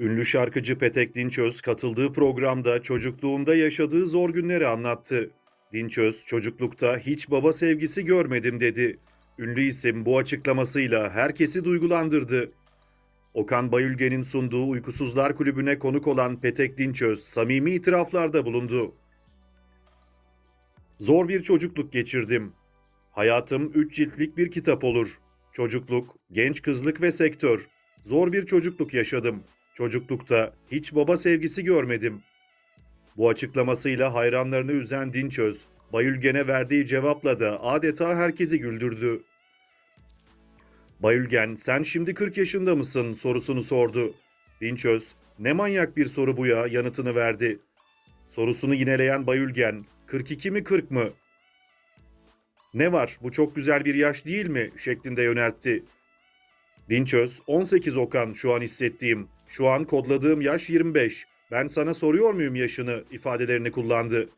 Ünlü şarkıcı Petek Dinçöz katıldığı programda çocukluğunda yaşadığı zor günleri anlattı. Dinçöz, çocuklukta hiç baba sevgisi görmedim dedi. Ünlü isim bu açıklamasıyla herkesi duygulandırdı. Okan Bayülgen'in sunduğu Uykusuzlar Kulübü'ne konuk olan Petek Dinçöz samimi itiraflarda bulundu. Zor bir çocukluk geçirdim. Hayatım üç ciltlik bir kitap olur. Çocukluk, genç kızlık ve sektör. Zor bir çocukluk yaşadım. Çocuklukta hiç baba sevgisi görmedim. Bu açıklamasıyla hayranlarını üzen Dinçöz, Bayülgen'e verdiği cevapla da adeta herkesi güldürdü. Bayülgen, sen şimdi 40 yaşında mısın sorusunu sordu. Dinçöz, ne manyak bir soru bu ya yanıtını verdi. Sorusunu yineleyen Bayülgen, 42 mi 40 mı? Ne var bu çok güzel bir yaş değil mi şeklinde yöneltti. Dinçöz, 18 Okan şu an hissettiğim. Şu an kodladığım yaş 25. Ben sana soruyor muyum yaşını ifadelerini kullandı.